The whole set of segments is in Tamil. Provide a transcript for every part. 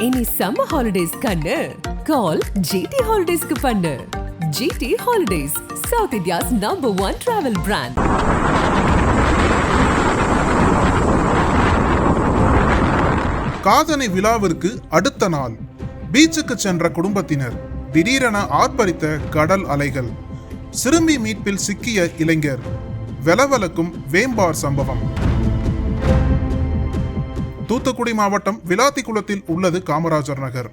இனி சம்மர் ஹாலிடேஸ் கண்ணு. கால் ஜிடி ஹாலிடேஸ்க்கு பண்ணு. GT holidays south India's number one travel brand காதணி விழாவிற்கு அடுத்த நாள். பீச்சுக்கு சென்ற குடும்பத்தினர் திடீரென ஆர்ப்பரித்த கடல் அலைகள். சிறுமி மீட்பில் சிக்கிய இளைஞர். வெலவலக்கும் வேம்பார் சம்பவம். தூத்துக்குடி மாவட்டம் விளாத்திக்குளத்தில் உள்ளது காமராஜர் நகர்.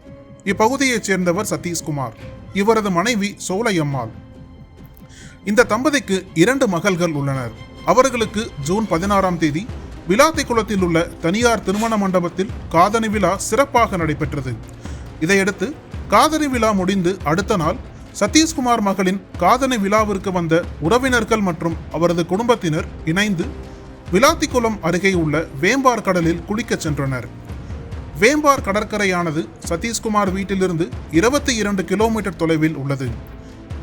இப்பகுதியைச் சேர்ந்தவர் சதீஷ்குமார். இவரது மனைவி சோலையம்மாள். இந்த தம்பதிக்கு இரண்டு மகள்கள் உள்ளனர். அவர்களுக்கு ஜூன் பதினாறாம் தேதி விளாத்திக்குளத்தில் உள்ள தனியார் திருமண மண்டபத்தில் காதணி விழா சிறப்பாக நடைபெற்றது. இதையடுத்து காதணி விழா முடிந்து அடுத்த நாள் சதீஷ்குமார் மகளின் காதணி விழாவிற்கு வந்த உறவினர்கள் மற்றும் அவரது குடும்பத்தினர் இணைந்து விளாத்திக்குளம் அருகே உள்ள வேம்பார் கடலில் குளிக்கச் சென்றனர். வேம்பார் கடற்கரையானது சதீஷ்குமார் வீட்டிலிருந்து இருபத்தி இரண்டு கிலோமீட்டர் தொலைவில் உள்ளது.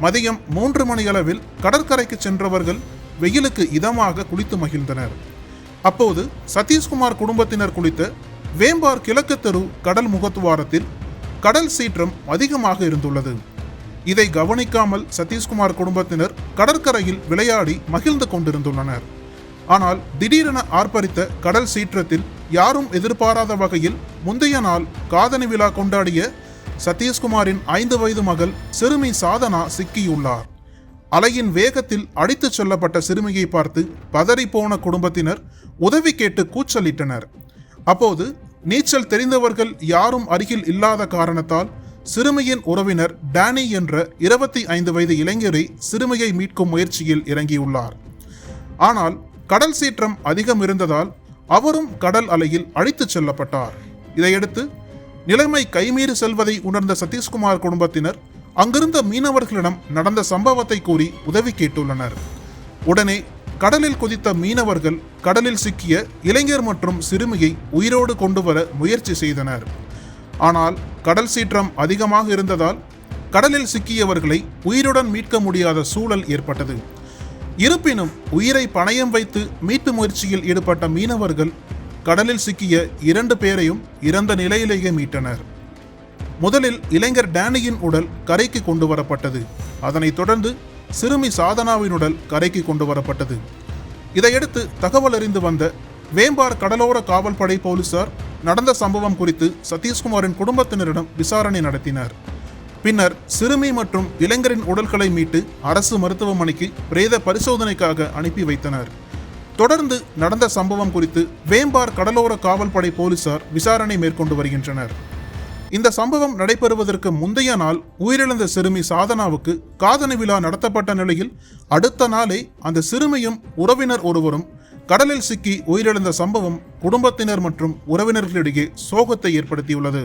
மதியம் மூன்று மணியளவில் கடற்கரைக்கு சென்றவர்கள் வெயிலுக்கு இதமாக குளித்து மகிழ்ந்தனர். அப்போது சதீஷ்குமார் குடும்பத்தினர் குளித்த வேம்பார் கிழக்கு தெரு கடல் முகத்துவாரத்தில் கடல் சீற்றம் அதிகமாக இருந்துள்ளது. இதை கவனிக்காமல் சதீஷ்குமார் குடும்பத்தினர் கடற்கரையில் விளையாடி மகிழ்ந்து கொண்டிருந்துள்ளனர். ஆனால் திடீரென ஆர்ப்பரித்த கடல் சீற்றத்தில் யாரும் எதிர்பாராத வகையில் முந்தைய நாள் காதணி விழா கொண்டாடிய சதீஷ்குமாரின் ஐந்து வயது மகள் சிறுமி சாதனா சிக்கியுள்ளார். அலையின் வேகத்தில் அடித்துச் செல்லப்பட்ட சிறுமியை பார்த்து பதறிப்போன குடும்பத்தினர் உதவி கேட்டு கூச்சலிட்டனர். அப்போது நீச்சல் தெரிந்தவர்கள் யாரும் அருகில் இல்லாத காரணத்தால் சிறுமியின் உறவினர் டேனி என்ற இருபத்தி ஐந்து வயது இளைஞரை சிறுமியை மீட்கும் முயற்சியில் இறங்கியுள்ளார். ஆனால் கடல் சீற்றம் அதிகம் இருந்ததால் அவரும் கடல் அலையில் அழைத்துச் செல்லப்பட்டார். இதையடுத்து நிலைமை கைமீறி செல்வதை உணர்ந்த சதீஷ்குமார் குடும்பத்தினர் அங்கிருந்த மீனவர்களிடம் நடந்த சம்பவத்தை கூறி உதவி கேட்டுள்ளனர். உடனே கடலில் குதித்த மீனவர்கள் கடலில் சிக்கிய இளைஞர் மற்றும் சிறுமியை உயிரோடு கொண்டு வர முயற்சி செய்தனர். ஆனால் கடல் சீற்றம் அதிகமாக இருந்ததால் கடலில் சிக்கியவர்களை உயிருடன் மீட்க முடியாத சூழல் ஏற்பட்டது. இருப்பினும் உயிரை பணயம் வைத்து மீட்பு முயற்சியில் ஈடுபட்ட மீனவர்கள் கடலில் சிக்கிய இரண்டு பேரையும் இறந்த நிலையிலேயே மீட்டனர். முதலில் இளைஞர் டேனியின் உடல் கரைக்கு கொண்டு வரப்பட்டது அதனைத் தொடர்ந்து சிறுமி சாதனாவின் உடல் கரைக்கு கொண்டு வரப்பட்டது இதையடுத்து தகவல் அறிந்து வந்த வேம்பார் கடலோர காவல்படை போலீசார் நடந்த சம்பவம் குறித்து சதீஷ்குமாரின் குடும்பத்தினரிடம் விசாரணை நடத்தினர். பின்னர் சிறுமி மற்றும் இளைஞரின் உடல்களை மீட்டு அரசு மருத்துவமனைக்கு பிரேத பரிசோதனைக்காக அனுப்பி வைத்தனர். தொடர்ந்து நடந்த சம்பவம் குறித்து வேம்பார் கடலோர காவல்படை போலீசார் விசாரணை மேற்கொண்டு வருகின்றனர். இந்த சம்பவம் நடைபெறுவதற்கு முந்தைய நாள் உயிரிழந்த சிறுமி சாதனாவுக்கு காதணி விழா நடத்தப்பட்ட நிலையில் அடுத்த நாளே அந்த சிறுமியும் உறவினர் ஒருவரும் கடலில் சிக்கி உயிரிழந்த சம்பவம் குடும்பத்தினர் மற்றும் உறவினர்களிடையே சோகத்தை ஏற்படுத்தியுள்ளது.